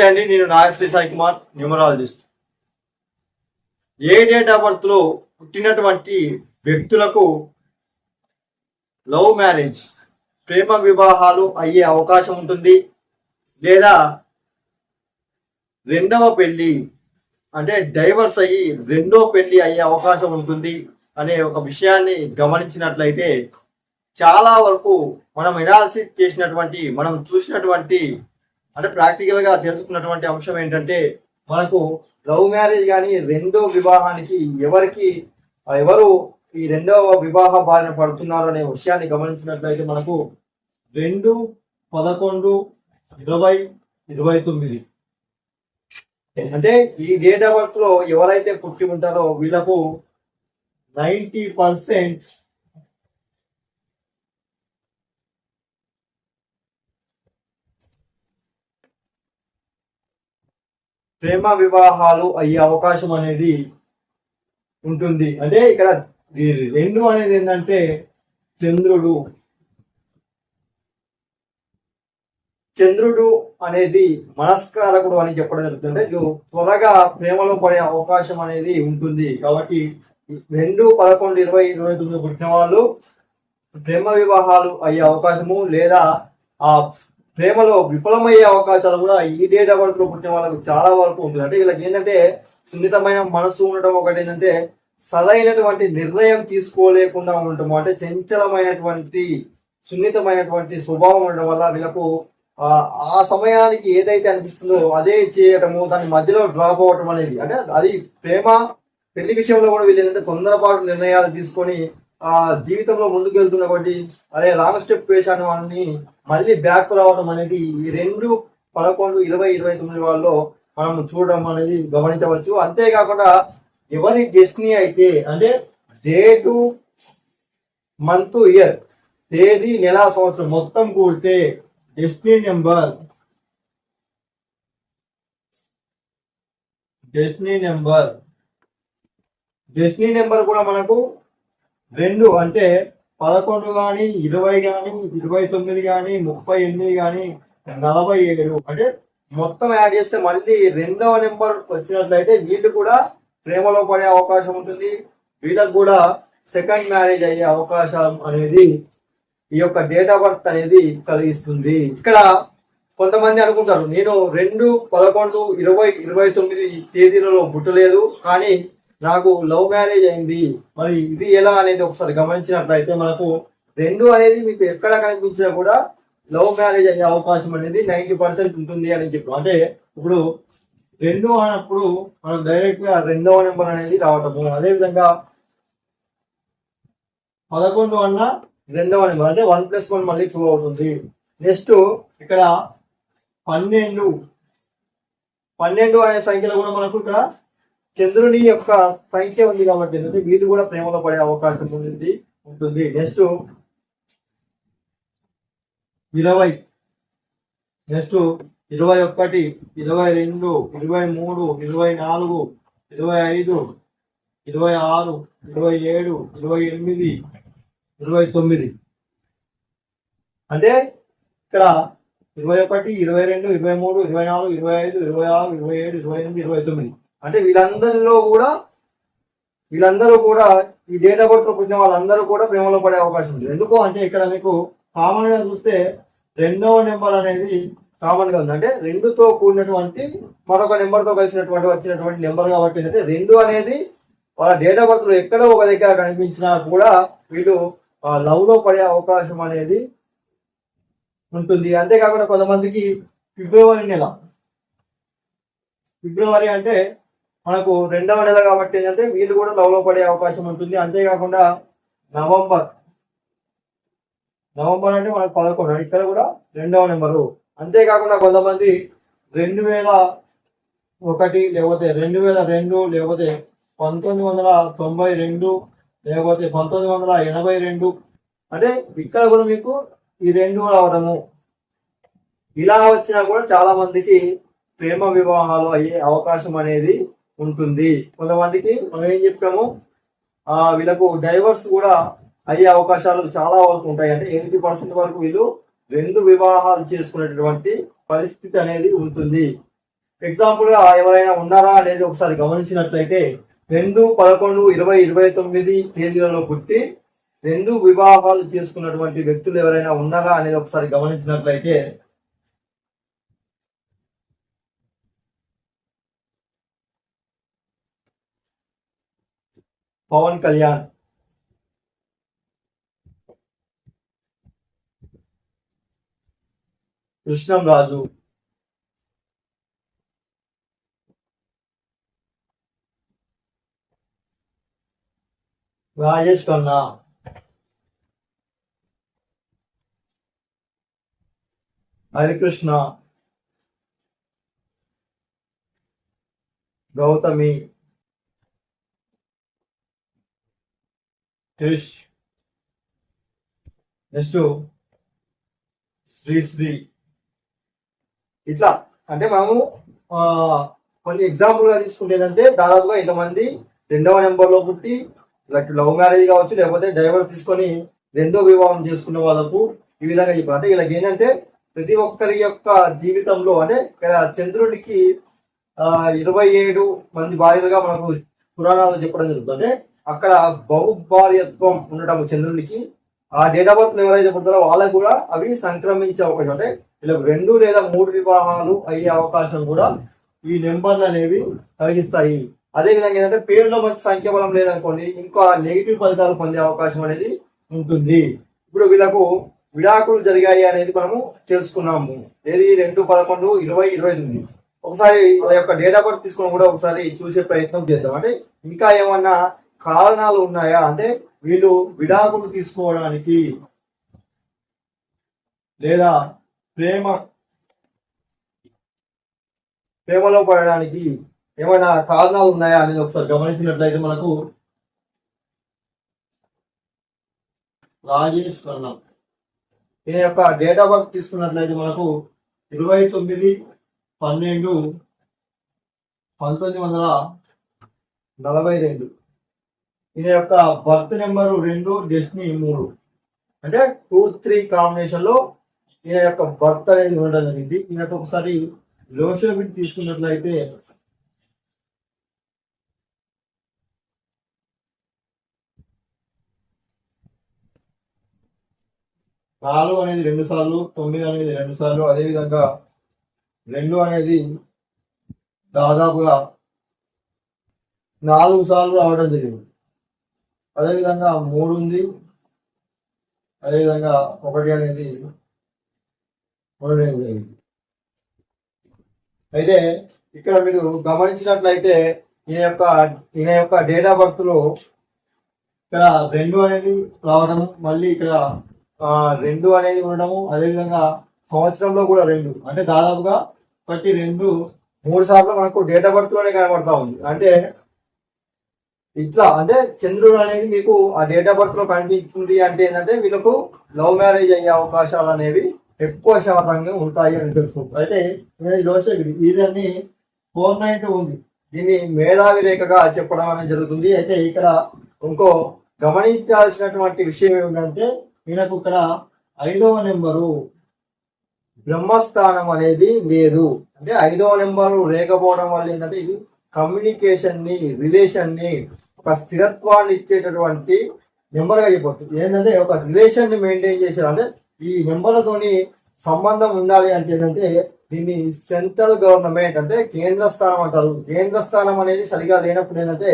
నమస్తే అండి నేను Nagasri Sai Kumar numerologist. A date of బర్త్లో పుట్టినటువంటి వ్యక్తులకు లవ్ మ్యారేజ్ ప్రేమ వివాహాలు అయ్యే అవకాశం ఉంటుంది? లేదా రెండవ పెళ్ళి అంటే డైవర్స్ అయ్యి రెండో పెళ్ళి అయ్యే అవకాశం ఉంటుంది అనే ఒక విషయాన్ని గమనించినట్లయితే చాలా వరకు మనం ఎనాలిసిస్ చేసినటువంటి మనం చూసినటువంటి అంటే ప్రాక్టికల్గా తెలుసుకున్నటువంటి అంశం ఏంటంటే మనకు లవ్ మ్యారేజ్ కానీ రెండో వివాహానికి ఎవరికి ఎవరు ఈ రెండవ వివాహ బారిన పడుతున్నారు అనే విషయాన్ని గమనించినట్లయితే మనకు రెండు పదకొండు ఇరవై ఇరవై తొమ్మిది. అంటే ఈ డేట్ ఆఫ్ బర్త్లో ఎవరైతే పుట్టి ఉంటారో వీళ్ళకు నైంటీ పర్సెంట్ ప్రేమ వివాహాలు అయ్యే అవకాశం అనేది ఉంటుంది. అంటే ఇక్కడ ఈ రెండు అనేది ఏంటంటే చంద్రుడు. చంద్రుడు అనేది మనస్కారకుడు అని చెప్పడం జరుగుతుంది. త్వరగా ప్రేమలో పడే అవకాశం అనేది ఉంటుంది. కాబట్టి రెండు పదకొండు ఇరవై ఇరవై తొమ్మిది పుట్టిన వాళ్ళు ప్రేమ వివాహాలు అయ్యే అవకాశము లేదా ఆ ప్రేమలో విఫలమయ్యే అవకాశాలు కూడా ఈ డేట్ ఆఫ్ బర్త్లో పుట్టిన వాళ్ళకు చాలా వరకు ఉంటుంది అంటే వీళ్ళకి ఏంటంటే సున్నితమైన మనసు ఉండటం ఒకటి ఏంటంటే సరైనటువంటి నిర్ణయం తీసుకోలేకుండా ఉండటం అంటే చంచలమైనటువంటి సున్నితమైనటువంటి స్వభావం ఉండడం వల్ల వీళ్ళకు ఆ సమయానికి ఏదైతే అనిపిస్తుందో అదే చేయటము దాని మధ్యలో డ్రాప్ అవ్వటం అనేది అంటే అది ప్రేమ పెళ్ళి విషయంలో కూడా వీళ్ళు ఏంటంటే తొందరపాటు నిర్ణయాలు తీసుకొని ఆ జీవితంలో ముందుకెళ్తున్న కొద్దీ అదే లాంగ్ స్టెప్ వేసాను వాళ్ళని మళ్ళీ బ్యాక్ రావడం అనేది ఈ రెండు పదకొండు ఇరవై ఇరవై తొమ్మిది వాళ్ళలో మనం చూడడం అనేది గమనించవచ్చు. అంతేకాకుండా ఎవరి డెస్టినీ అయితే అంటే డేటు మంత్ ఇయర్ తేదీ నెల సంవత్సరం మొత్తం కూడితే destiny number destiny number destiny number కూడా మనకు రెండు అంటే పదకొండు కానీ ఇరవై కానీ ఇరవై తొమ్మిది కానీ ముప్పై ఎనిమిది కానీ నలభై ఏడు. అంటే మొత్తం యాడ్ చేస్తే మళ్ళీ రెండవ నెంబర్ వచ్చినట్లయితే వీళ్ళు కూడా ప్రేమలో పడే అవకాశం ఉంటుంది. వీళ్ళకు కూడా సెకండ్ మ్యారేజ్ అయ్యే అవకాశం అనేది ఈ యొక్క డేట్ ఆఫ్ బర్త్ అనేది కలిగిస్తుంది. ఇక్కడ కొంతమంది అనుకుంటారు నేను రెండు పదకొండు ఇరవై ఇరవై తొమ్మిది తేదీలలో పుట్టలేదు కానీ నాకు లవ్ మ్యారేజ్ అయింది. మరి ఇది ఎలా అనేది ఒకసారి గమనించినట్లయితే మనకు రెండు అనేది మీకు ఎక్కడ కనిపించినా కూడా లవ్ మ్యారేజ్ అయ్యే అవకాశం అనేది నైంటీ పర్సెంట్ ఉంటుంది అని చెప్పి అంటే ఇప్పుడు రెండు అన్నప్పుడు మనం డైరెక్ట్గా రెండవ నెంబర్ అనేది రావటము. అదే విధంగా పదకొండు అన్న రెండవ నెంబర్. అంటే వన్ ప్లస్ వన్ మళ్ళీ టూ అవుతుంది. నెక్స్ట్ ఇక్కడ పన్నెండు. పన్నెండు అనే సంఖ్యలో కూడా మనకు ఇక్కడ చంద్రుని యొక్క సంఖ్య ఉంది కాబట్టి ఏంటంటే వీళ్ళు కూడా ప్రేమలో పడే అవకాశం ఉంది ఉంటుంది. నెక్స్ట్ ఇరవై. నెక్స్ట్ ఇరవై ఒకటి ఇరవై రెండు ఇరవై మూడు ఇరవై నాలుగు ఇరవై ఐదు ఇరవై ఆరు ఇరవై ఏడు ఇరవై ఎనిమిది ఇరవై తొమ్మిది. అంటే ఇక్కడ ఇరవై ఒకటి ఇరవై రెండు ఇరవై మూడు ఇరవై నాలుగు ఇరవై ఐదు ఇరవై ఆరు ఇరవై ఏడు ఇరవై ఎనిమిది ఇరవై తొమ్మిది. అంటే వీళ్ళందరిలో కూడా వీళ్ళందరూ కూడా ఈ డేట్ ఆఫ్ బర్త్లో పుట్టిన వాళ్ళందరూ కూడా ప్రేమలో పడే అవకాశం ఉంది ఎందుకు అంటే ఇక్కడ మీకు కామన్గా చూస్తే రెండవ నెంబర్ అనేది కామన్గా ఉంది. అంటే రెండుతో కూడినటువంటి మరొక నెంబర్తో కలిసినటువంటి వచ్చినటువంటి నెంబర్ కాబట్టి ఏంటంటే రెండు అనేది వాళ్ళ డేట్ ఆఫ్ బర్త్లో ఎక్కడో ఒక దగ్గర కనిపించినా కూడా వీళ్ళు లవ్లో పడే అవకాశం అనేది ఉంటుంది. అంతేకాకుండా కొంతమందికి ఫిబ్రవరి నెల. ఫిబ్రవరి అంటే మనకు రెండవ నెల కాబట్టి ఏంటంటే వీళ్ళు కూడా లవ్లో పడే అవకాశం ఉంటుంది. అంతేకాకుండా నవంబర్ నవంబర్ అంటే మనకు పదకొండు ఇక్కడ కూడా రెండవ నెంబరు. అంతేకాకుండా కొంతమంది రెండు వేల ఒకటి లేకపోతే రెండు వేల రెండు లేకపోతే పంతొమ్మిది వందల తొంభై రెండు లేకపోతే పంతొమ్మిది వందల ఎనభై రెండు. అంటే ఇక్కడ కూడా మీకు ఈ రెండు రావడము. ఇలా వచ్చినా కూడా చాలా మందికి ప్రేమ వివాహాలు అయ్యే అవకాశం అనేది ఉంటుంది. కొంతమందికి మనం ఏం చెప్పాము? ఆ వీళ్ళకు డైవర్స్ కూడా అయ్యే అవకాశాలు చాలా వరకు ఉంటాయి. అంటే ఎయిటీ పర్సెంట్ వరకు వీళ్ళు రెండు వివాహాలు చేసుకునేటటువంటి పరిస్థితి అనేది ఉంటుంది. ఎగ్జాంపుల్గా ఎవరైనా ఉన్నారా అనేది ఒకసారి గమనించినట్లయితే రెండు పదకొండు ఇరవై ఇరవై తొమ్మిది తేదీలలో పుట్టి రెండు వివాహాలు చేసుకున్నటువంటి వ్యక్తులు ఎవరైనా ఉన్నారా అనేది ఒకసారి గమనించినట్లయితే పవన్ కళ్యాణ్. కృష్ణం రాజు. రాజేష్ ఖన్నా. హరికృష్ణ. గౌతమి. క్రిష్ నెక్స్ట్ శ్రీశ్రీ. ఇట్లా అంటే మనము కొన్ని ఎగ్జాంపుల్గా తీసుకుంటే దాదాపుగా ఇంతమంది రెండవ నెంబర్లో పుట్టి లైక్ లవ్ మ్యారేజ్ కావచ్చు లేకపోతే డైవర్స్ తీసుకొని రెండో వివాహం చేసుకున్న వాళ్ళకు ఈ విధంగా చెప్పారు. అంటే ఇలా ఏంటంటే ప్రతి ఒక్కరి యొక్క జీవితంలో అంటే ఇక్కడ చంద్రుడికి ఆ ఇరవై ఏడు మంది భార్యలుగా మనకు పురాణాలు చెప్పడం జరుగుతుంది. అంటే అక్కడ బహుభార్యత్వం ఉండటం చంద్రునికి ఆ డేట్ ఆఫ్ బర్త్ ఎవరైతే పుడతారో వాళ్ళకు కూడా అవి సంక్రమించే అవకాశం. అంటే ఇలా రెండు లేదా మూడు వివాహాలు అయ్యే అవకాశం కూడా ఈ నెంబర్లు అనేవి కలిగిస్తాయి. అదే విధంగా ఏంటంటే పేరులో మంచి సంఖ్యాబలం లేదనుకోండి ఇంకా నెగిటివ్ ఫలితాలు పొందే అవకాశం అనేది ఉంటుంది. ఇప్పుడు వీళ్ళకు విడాకులు జరిగాయి అనేది మనము తెలుసుకున్నాము. ఏది? రెండు పదకొండు ఇరవై ఇరవై తొమ్మిది ఒకసారి వాళ్ళ యొక్క డేట్ ఆఫ్ బర్త్ తీసుకొని కూడా ఒకసారి చూసే ప్రయత్నం చేద్దాం. అంటే ఇంకా ఏమన్నా కారణాలు ఉన్నాయా? అంటే వీళ్ళు విడాకులు తీసుకోవడానికి లేదా ప్రేమ ప్రేమలో పడడానికి ఏమైనా కారణాలు ఉన్నాయా అనేది ఒకసారి గమనించినట్లయితే మనకు రాజేష్ కర్ణం. ఈయన యొక్క డేట్ ఆఫ్ బర్త్ తీసుకున్నట్లయితే మనకు ఇరవై తొమ్మిది పన్నెండు పంతొమ్మిది వందల నలభై రెండు. దీని యొక్క బర్త్ నెంబరు రెండు డెస్టినీ మూడు. అంటే టూ త్రీ కాంబినేషన్లో ఈయన యొక్క బర్త్ అనేది ఉండడం జరిగింది. ఈయనకు ఒకసారి లోషోబిట్ తీసుకున్నట్లయితే నాలుగు అనేది రెండు సార్లు తొమ్మిది అనేది రెండు సార్లు అదేవిధంగా రెండు అనేది దాదాపుగా నాలుగు సార్లు రావడం జరిగింది. అదేవిధంగా మూడు ఉంది. అదేవిధంగా ఒకటి అనేది ఉండడం జరిగింది అయితే ఇక్కడ మీరు గమనించినట్లయితే ఈయన యొక్క ఈయన యొక్క డేట్ ఆఫ్ బర్త్లో ఇక్కడ రెండు అనేది రావడం మళ్ళీ ఇక్కడ రెండు అనేది ఉండడము అదేవిధంగా సంవత్సరంలో కూడా రెండు. అంటే దాదాపుగా ప్రతి రెండు మూడు సార్లు మనకు డేట్ ఆఫ్ బర్త్లోనే కనబడతా ఉంది. అంటే ఇట్లా అంటే చంద్రుడు అనేది మీకు ఆ డేట్ ఆఫ్ బర్త్లో కనిపిస్తుంది అంటే ఏంటంటే వీళ్ళకు లవ్ మ్యారేజ్ అయ్యే అవకాశాలు అనేవి ఎక్కువ శాతంగా ఉంటాయి అని తెలుసు. అయితే ఇది ఇదన్ని ఫోర్ నైన్ ఉంది. దీన్ని మేధావి రేఖగా చెప్పడం అనేది జరుగుతుంది. అయితే ఇక్కడ ఇంకో గమనించాల్సినటువంటి విషయం ఏమిటంటే ఈయనకు ఇక్కడ ఐదవ నెంబరు బ్రహ్మస్థానం అనేది లేదు. అంటే ఐదవ నెంబరు లేకపోవడం వల్ల ఏంటంటే ఇది కమ్యూనికేషన్ని రిలేషన్ని ఒక స్థిరత్వాన్ని ఇచ్చేటటువంటి నెంబర్గా చెప్పొచ్చు. ఏంటంటే ఒక రిలేషన్ని మెయింటైన్ చేశారు అంటే ఈ నెంబర్లతోని సంబంధం ఉండాలి అంటే ఏంటంటే దీన్ని సెంట్రల్ గవర్నమెంట్ అంటే కేంద్ర స్థానం అంటారు. కేంద్ర స్థానం అనేది సరిగా లేనప్పుడు ఏంటంటే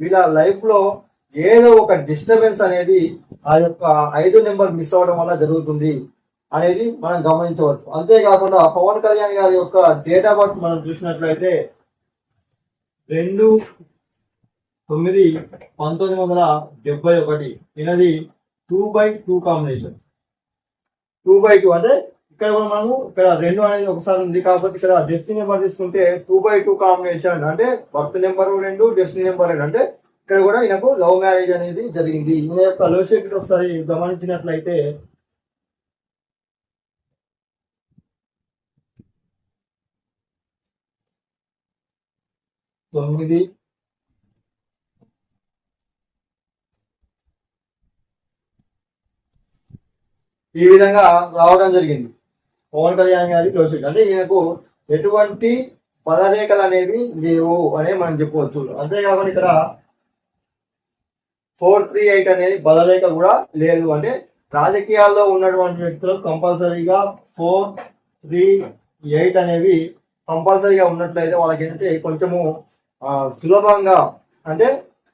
వీళ్ళ లైఫ్లో ఏదో ఒక డిస్టర్బెన్స్ అనేది ఆ యొక్క ఐదు నెంబర్ మిస్ అవ్వడం వల్ల జరుగుతుంది అనేది మనం గమనించవచ్చు. అంతేకాకుండా పవన్ కళ్యాణ్ గారి యొక్క డేట్ ఆఫ్ బర్త్ మనం చూసినట్లయితే రెండు తొమ్మిది పంతొమ్మిది వందల డెబ్బై ఒకటి. ఈయనది two by two combination two by two అంటే ఇక్కడ కూడా మనము ఇక్కడ రెండు అనేది ఒకసారి ఉంది కాబట్టి ఇక్కడ డెస్టినీ నెంబర్ తీసుకుంటే టూ బై టూ కాంబినేషన్ అంటే బర్త్ నెంబర్ రెండు డెస్టినీ నెంబర్ రెండు. అంటే ఇక్కడ కూడా ఈయనకు లవ్ మ్యారేజ్ అనేది జరిగింది. ఈయన యొక్క లవ్ షేక్ ఒకసారి గమనించినట్లయితే తొమ్మిది. ఈ విధంగా రావడం జరిగింది. పవన్ కళ్యాణ్ గారి క్లోజ్ అంటే ఈయనకు ఎటువంటి పదరేఖలు అనేవి లేవు అనే మనం చెప్పవచ్చు. అంతేకాకుండా ఇక్కడ ఫోర్ త్రీ ఎయిట్ అనేది బదరేఖ కూడా లేదు. అంటే రాజకీయాల్లో ఉన్నటువంటి వ్యక్తులు కంపల్సరీగా ఫోర్ త్రీ ఎయిట్ అనేవి కంపల్సరీగా ఉన్నట్లయితే వాళ్ళకి ఏంటంటే కొంచెము సులభంగా అంటే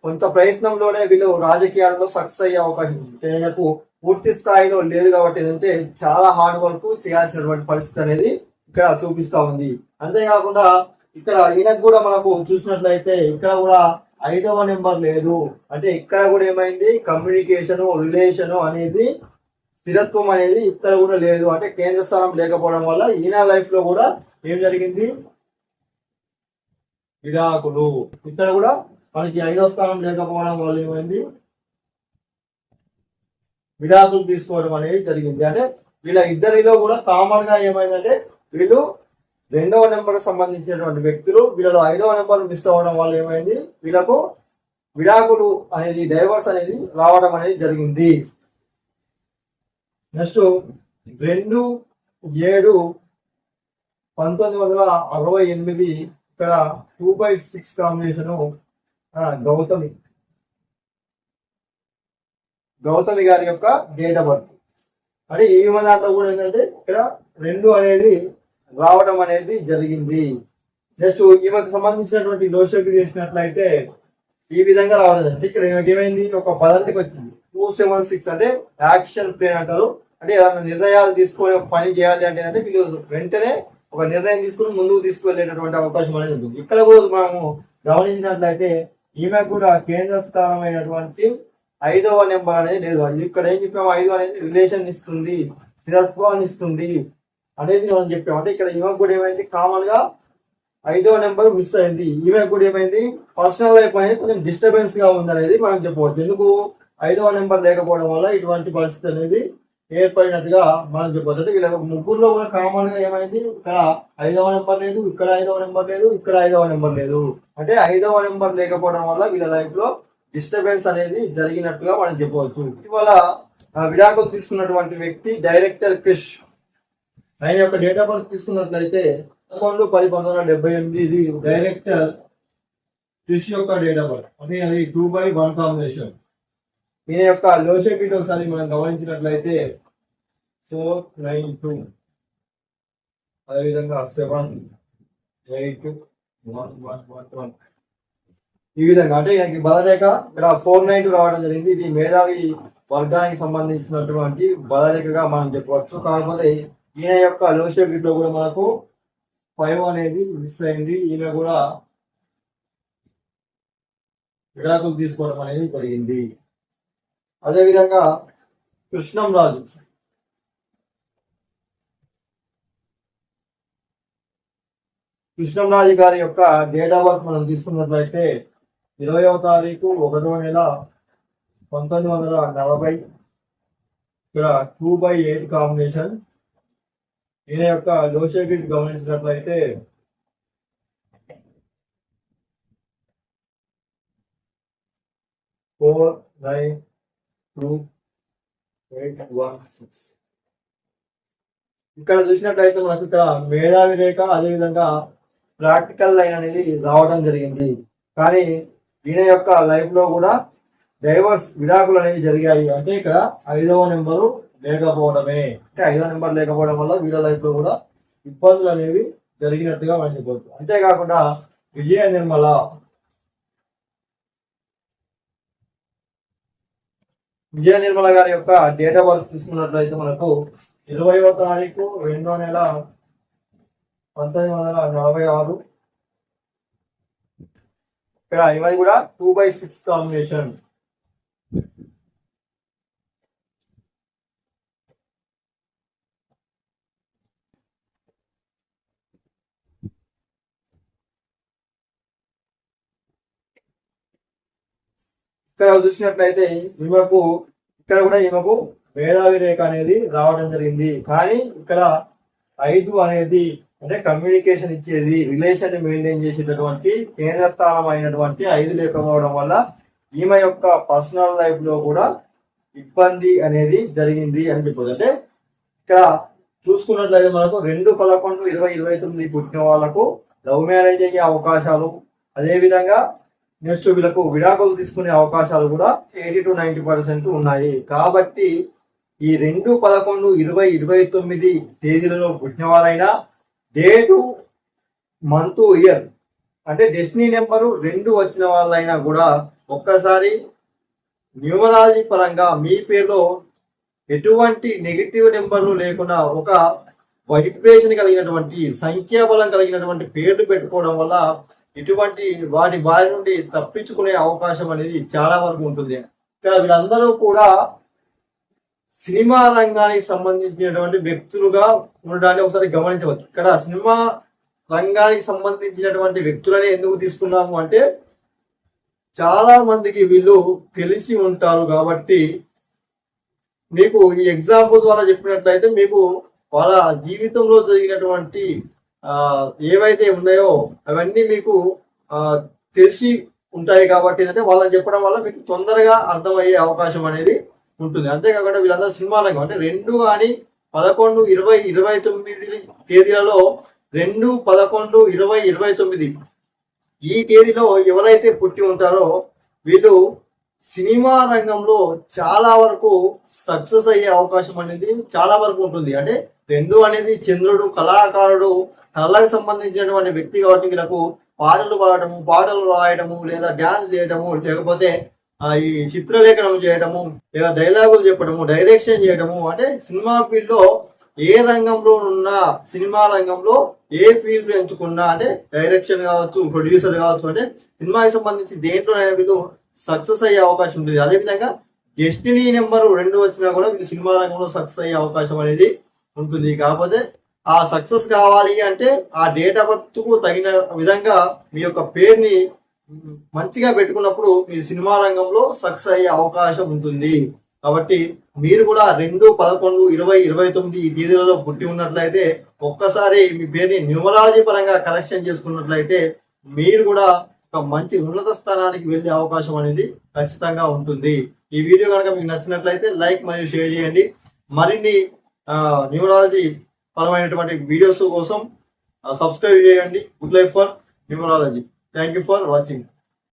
కొంత ప్రయత్నంలోనే వీళ్ళు రాజకీయాల్లో సక్సెస్ అయ్యే అవకాశం ఉంది. పూర్తి స్థాయిలో లేదు కాబట్టి ఏంటంటే చాలా హార్డ్ వర్క్ చేయాల్సినటువంటి పరిస్థితి అనేది ఇక్కడ చూపిస్తా ఉంది. అంతేకాకుండా ఇక్కడ ఈయనకు కూడా మనకు చూసినట్లయితే ఇక్కడ కూడా ఐదవ నెంబర్ లేదు. అంటే ఇక్కడ కూడా ఏమైంది? కమ్యూనికేషన్ రిలేషన్ అనేది స్థిరత్వం అనేది ఇక్కడ కూడా లేదు. అంటే కేంద్ర స్థానం లేకపోవడం వల్ల ఈయన లైఫ్లో కూడా ఏం జరిగింది? విడాకులు ఇక్కడ కూడా మనకి ఐదో స్థానం లేకపోవడం వల్ల ఏమైంది? విడాకులు తీసుకోవడం అనేది జరిగింది. అంటే వీళ్ళ ఇద్దరిలో కూడా కామన్గా ఏమైందంటే వీళ్ళు రెండవ నెంబర్ సంబంధించినటువంటి వ్యక్తులు వీళ్ళలో ఐదవ నెంబర్ మిస్ అవ్వడం వల్ల ఏమైంది? వీళ్ళకు విడాకులు అనేది డైవర్స్ అనేది రావడం అనేది జరిగింది. నెక్స్ట్ రెండు ఏడు పంతొమ్మిది వందల అరవై ఎనిమిది ఇక్కడ two by six combination Gautami. Gautami గారి యొక్క డేట్ ఆఫ్ బర్త్ అంటే ఈ దాంట్లో కూడా ఏంటంటే ఇక్కడ రెండు అనేది రావడం అనేది జరిగింది. నెక్స్ట్ ఈమెకు సంబంధించినటువంటి లోషకి చేసినట్లయితే ఈ విధంగా రావడం అంటే ఇక్కడ ఈమెకి ఏమైంది? ఒక పదంతికి వచ్చింది. టూ సెవెన్ సిక్స్ అంటే యాక్షన్ ప్లేన్ అంటారు. అంటే ఏదైనా నిర్ణయాలు తీసుకొని పని చేయాలి అంటే వీళ్ళు వెంటనే ఒక నిర్ణయం తీసుకుని ముందుకు తీసుకువెళ్ళేటటువంటి అవకాశం అనేది ఉంటుంది. ఇక్కడ కూడా మనము గమనించినట్లయితే ఈమె కూడా కేంద్ర స్థానమైనటువంటి ఐదవ నెంబర్ అనేది లేదు. ఇక్కడ ఏం చెప్పాము? ఐదు అనేది రిలేషన్ ఇస్తుంది స్థిరత్వాన్ని ఇస్తుంది అనేది మనం చెప్పాము. అంటే ఇక్కడ ఈమె కూడా ఏమైంది? కామన్గా ఐదో నెంబర్ మిస్ అయింది. ఈమె కూడా ఏమైంది? పర్సనల్ లైఫ్ అనేది కొంచెం డిస్టర్బెన్స్గా ఉంది అనేది మనం చెప్పవచ్చు. ఎందుకు? ఐదవ నెంబర్ లేకపోవడం వల్ల ఇటువంటి పరిస్థితి అనేది ఏర్పడినట్టుగా మనం చెప్పొచ్చు. ఇలా ముగ్గురులో కూడా కామన్గా ఏమైంది? ఇక్కడ ఐదవ నెంబర్ లేదు ఇక్కడ ఐదవ నెంబర్ లేదు ఇక్కడ ఐదవ నెంబర్ లేదు. అంటే ఐదవ నెంబర్ లేకపోవడం వల్ల వీళ్ళ లైఫ్లో డిస్టర్బెన్స్ అనేది జరిగినట్టుగా మనం చెప్పవచ్చు. ఇవాళ విడాకులు తీసుకున్నటువంటి వ్యక్తి డైరెక్టర్ క్రిష్. ఆయన యొక్క డేట్ ఆఫ్ బర్త్ తీసుకున్నట్లయితే పదకొండు పది పంతొమ్మిది వందల డెబ్బై ఎనిమిది. ఇది డైరెక్టర్ క్రిష్ యొక్క డేట్ ఆఫ్ బర్త్ అంటే అది టూ బై వన్ కాంబినేషన్ దీని యొక్క లోషెపిట్ ఒకసారి మనం గమనించినట్లయితే ఫోర్ నైన్ టూ అదేవిధంగా seven eight one one one one ఈ విధంగా అంటే నాకు బలరేఖ ఇక్కడ ఫోర్ నైన్ టూ రావడం జరిగింది. ఇది మేధావి వర్గానికి సంబంధించినటువంటి బలరేఖగా మనం చెప్పవచ్చు. కాకపోతే ఈయన యొక్క లోషెపిట్లో కూడా మనకు ఫైవ్ అనేది మిస్ అయింది. ఈమె కూడా విడాకులు తీసుకోవడం అనేది జరిగింది. అదేవిధంగా కృష్ణం రాజు. కృష్ణం గారి యొక్క డేట్ ఆఫ్ బర్త్ మనం తీసుకున్నట్లయితే ఇరవయవ తారీఖు ఒకటో నెల పంతొమ్మిది వందల నలభై. ఇక్కడ టూ బై ఎయిట్ కాంబినేషన్ ఈయన యొక్క లోషెగిట్ గమనించినట్లయితే four nine two eight one six ఇక్కడ చూసినట్లయితే మనకు ఇక్కడ మేధావి రేఖ అదేవిధంగా ప్రాక్టికల్ లైన్ అనేది రావడం జరిగింది. కానీ ఈయన యొక్క లైఫ్లో కూడా డైవర్స్ విడాకులు అనేవి జరిగాయి. అంటే ఇక్కడ ఐదవ నెంబరు లేకపోవడమే. అంటే ఐదవ నెంబర్ లేకపోవడం వల్ల వీళ్ళ లైఫ్లో కూడా ఇబ్బందులు అనేవి జరిగినట్టుగా మనం చెప్పవచ్చు అంతేకాకుండా విజయ నిర్మల విజయ నిర్మల గారి యొక్క డేట్ ఆఫ్ బర్త్ తీసుకున్నట్లయితే మనకు ఇరవయో తారీఖు రెండో నెల పంతొమ్మిది వందల నలభై ఆరు. ఇక్కడ ఇవన్నీ కూడా టూ బై సిక్స్ కాంబినేషన్ ఇక్కడ చూసినట్లయితే ఈమెకు ఇక్కడ కూడా ఈమెకు మేధావి రేఖ అనేది రావడం జరిగింది. కానీ ఇక్కడ ఐదు అనేది అంటే కమ్యూనికేషన్ ఇచ్చేది రిలేషన్ మెయింటైన్ చేసేటటువంటి కేంద్ర స్థానం అయినటువంటి ఐదు లేకపోవడం వల్ల ఈమె యొక్క పర్సనల్ లైఫ్లో కూడా ఇబ్బంది అనేది జరిగింది అని చెప్పొచ్చు. అంటే ఇక్కడ చూసుకున్నట్లయితే మనకు రెండు పదకొండు ఇరవై ఇరవై తొమ్మిది పుట్టిన వాళ్ళకు లవ్ మ్యారేజ్ అయ్యే అవకాశాలు అదేవిధంగా నెక్స్ట్ వీళ్ళకు విడాకులు తీసుకునే అవకాశాలు కూడా ఎయిటీ టు నైన్టీ పర్సెంట్ ఉన్నాయి. కాబట్టి ఈ రెండు పదకొండు ఇరవై ఇరవై తొమ్మిది తేదీలలో పుట్టిన వారైనా డేటు మంత్ ఇయర్ అంటే డెస్టినీ నెంబరు రెండు వచ్చిన వాళ్ళైనా కూడా ఒక్కసారి న్యూమరాలజీ పరంగా మీ పేరులో ఎటువంటి నెగిటివ్ నెంబర్లు లేకుండా ఒక వైబ్రేషన్ కలిగినటువంటి సంఖ్యాబలం కలిగినటువంటి పేర్లు పెట్టుకోవడం వల్ల ఇటువంటి వాటి బారి నుండి తప్పించుకునే అవకాశం అనేది చాలా వరకు ఉంటుంది. ఇక్కడ వీళ్ళందరూ కూడా సినిమా రంగానికి సంబంధించినటువంటి వ్యక్తులుగా ఉండడాన్ని ఒకసారి గమనించవచ్చు. ఇక్కడ సినిమా రంగానికి సంబంధించినటువంటి వ్యక్తులని ఎందుకు తీసుకున్నాము అంటే చాలా మందికి వీళ్ళు తెలిసి ఉంటారు కాబట్టి మీకు ఈ ఎగ్జాంపుల్ ద్వారా చెప్పినట్లయితే మీకు వాళ్ళ జీవితంలో జరిగినటువంటి ఏవైతే ఉన్నాయో అవన్నీ మీకు తెలిసి ఉంటాయి కాబట్టి ఏంటంటే వాళ్ళని చెప్పడం వల్ల మీకు తొందరగా అర్థమయ్యే అవకాశం అనేది ఉంటుంది. అంతేకాకుండా వీళ్ళందరూ సినిమా రంగం. అంటే రెండు కానీ పదకొండు ఇరవై ఇరవై తొమ్మిది తేదీలలో రెండు పదకొండు ఇరవై ఇరవై తొమ్మిది ఈ తేదీలో ఎవరైతే పుట్టి ఉంటారో వీళ్ళు సినిమా రంగంలో చాలా వరకు సక్సెస్ అయ్యే అవకాశం అనేది చాలా వరకు ఉంటుంది. అంటే రెండు అనేది చంద్రుడు కళాకారుడు కళలకు సంబంధించినటువంటి వ్యక్తి కాబట్టి వీళ్ళకు పాటలు పాడటము పాటలు రాయటము లేదా డ్యాన్స్ చేయటము లేకపోతే ఈ చిత్రలేఖనం చేయటము లేదా డైలాగులు చెప్పడము డైరెక్షన్ చేయటము అంటే సినిమా ఫీల్డ్లో ఏ రంగంలో ఉన్నా సినిమా రంగంలో ఏ ఫీల్డ్ ఎంచుకున్నా అంటే డైరెక్షన్ కావచ్చు ప్రొడ్యూసర్ కావచ్చు అంటే సినిమాకి సంబంధించి దేంట్లో వీళ్ళు సక్సెస్ అయ్యే అవకాశం ఉంటుంది. అదేవిధంగా డెస్టినీ నెంబర్ రెండు వచ్చినా కూడా వీళ్ళు సినిమా రంగంలో సక్సెస్ అయ్యే అవకాశం అనేది ఉంటుంది. కాకపోతే ఆ సక్సెస్ కావాలి అంటే ఆ డేట్ ఆఫ్ బర్త్కు తగిన విధంగా మీ యొక్క పేరుని మంచిగా పెట్టుకున్నప్పుడు మీరు సినిమా రంగంలో సక్సెస్ అయ్యే అవకాశం ఉంటుంది. కాబట్టి మీరు కూడా రెండు పదకొండు ఇరవై ఇరవై తొమ్మిది ఈ తేదీలలో పుట్టి ఉన్నట్లయితే ఒక్కసారి మీ పేరుని న్యూమరాలజీ పరంగా కరెక్షన్ చేసుకున్నట్లయితే మీరు కూడా ఒక మంచి ఉన్నత స్థానానికి వెళ్ళే అవకాశం అనేది ఖచ్చితంగా ఉంటుంది. ఈ వీడియో కనుక మీకు నచ్చినట్లయితే లైక్ మరియు షేర్ చేయండి. మరిన్ని న్యూమరాలజీ పరమైనటువంటి వీడియోస్ కోసం సబ్స్క్రైబ్ చేయండి. Good life for numerology thank you for watching